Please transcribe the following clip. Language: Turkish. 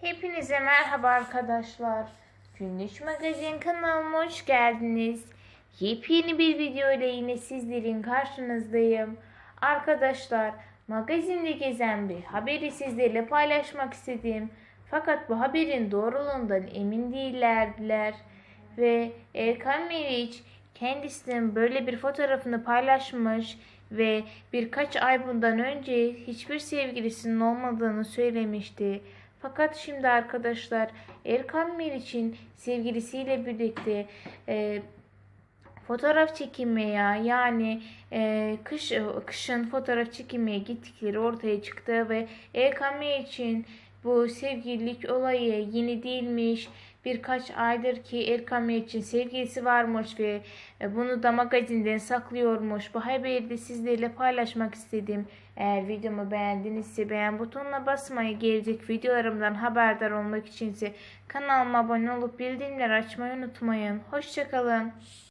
Hepinize merhaba arkadaşlar. Günlük Magazin kanalıma hoş geldiniz. Yepyeni bir video ile yine sizlerin karşınızdayım. Arkadaşlar magazinde gezen bir haberi sizlerle paylaşmak istedim. Fakat bu haberin doğruluğundan emin değillerdiler. Ve Erkan Meriç kendisinin böyle bir fotoğrafını paylaşmış ve birkaç ay bundan önce hiçbir sevgilisinin olmadığını söylemişti. Fakat şimdi arkadaşlar Erkan Meriç'in sevgilisiyle birlikte e, fotoğraf çekinmeye yani e, kış kışın fotoğraf çekinmeye gittikleri ortaya çıktı ve Erkan Meriç'in bu sevgililik olayı yeni değilmiş. Birkaç aydır ki Erkan Meriç'in sevgilisi varmış ve e, bunu da magazinden saklıyormuş. Bu haberi de sizlerle paylaşmak istedim. Eğer videomu beğendinizse beğen butonuna basmayı, gelecek videolarımdan haberdar olmak içinse kanalıma abone olup bildirimleri açmayı unutmayın. Hoşçakalın.